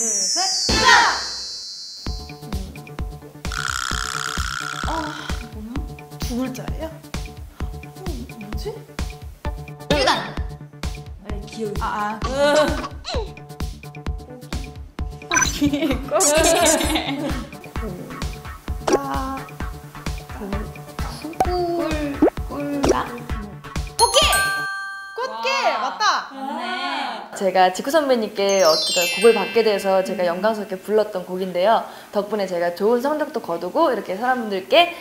둘, 셋, 시작! 아, 뭐야? 두 글자예요? 어, 뭐지? 일단! 아니, 기억이. 아, 아. 꼬기. 꼬기. 아. 제가 지쿠 선배님께 어떻게 곡을 받게 돼서 제가 영광스럽게 불렀던 곡인데요. 덕분에 제가 좋은 성적도 거두고 이렇게 사람들께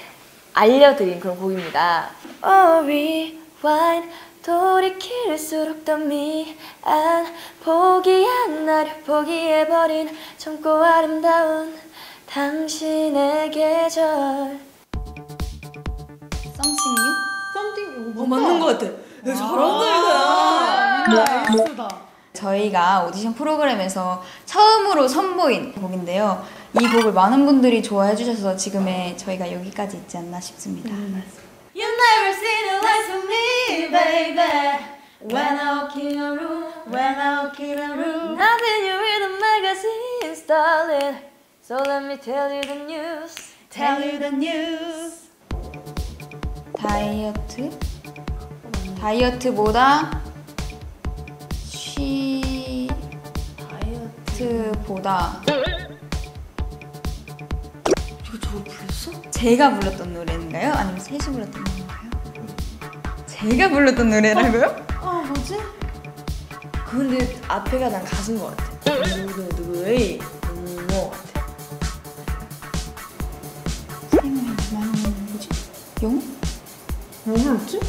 알려드린 그런 곡입니다. Oh, rewind 돌이킬수록 더 미안 포기한 나를 포기해버린 젊고 아름다운 당신의 계절 Something new? 썸띵 어, 맞는 것 같아. 야, 잘한다 이거야. 나이스다. 저희가 오디션 프로그램에서 처음으로 선보인 곡인데요. 이 곡을 많은 분들이 좋아해 주셔서 지금의 저희가 여기까지 있지 않나 싶습니다. You never see the likes of me, baby. When I walk in your room, when I walk in your room. Nothing you read the magazines, darling. So let me tell you the news. Tell you the news. 다이어트? 다이어트보다 쉬트보다 이거 저거 불렀어? 제가 불렀던 노래인가요? 아니면 셋이 불렀던 노래인가요? 제가 불렀던 노래라고요? 아 뭐지? 근데 앞에가 난 가수인 것 같아. 누구 누구의 뭐 같아. 생각이 많이 나는 뭐지? 영어? 뭐 불렀지?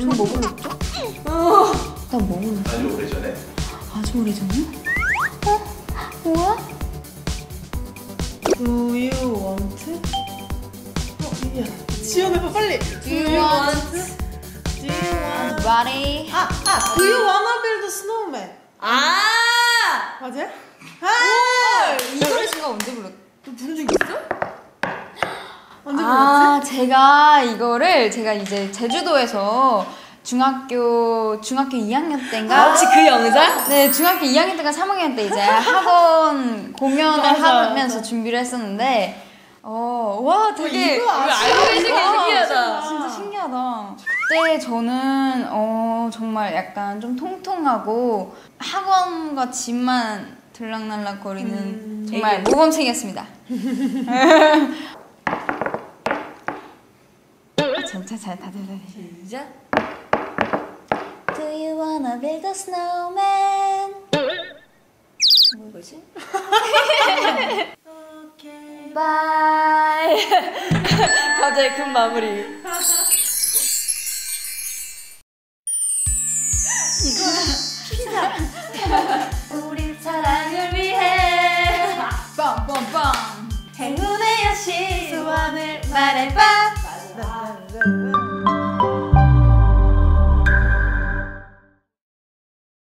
저뭐 불렀죠? 나뭐 불렀어? 아주 오래전에 아주 오래전이요? 어? 뭐야? Do you want? 어, 야, 지원해봐 빨리. Do you want Do you want? body? 아, 아, Do you wanna build a snowman? 아! 맞아요? 아, 이 노래 제가 언제 불렀? 너 부른 적 있어? 언제 불렀지? 아, 제가 이거를 제가 이제 제주도에서 중학교 중학교 2학년 때인가? 아, 혹시 그 영상? 네, 중학교 2학년 때가 3학년 때 이제 학원 공연을 맞아, 하면서 맞아. 준비를 했었는데 어, 와, 되게 이거? 알고 계신 게 와, 신기하다. 진짜 신기하다. 그때 저는 어, 정말 약간 좀 통통하고 학원과 집만 들락날락 거리는 음, 정말 모범생이었습니다. 진짜 잘 다들 다들. 시작. Do you wanna build a snowman? 뭐지? 오케이. 바이. 갑자기 급 마무리. 우리 사랑을 위해 빰빰빰. 행운의 여신 소원을 말해봐.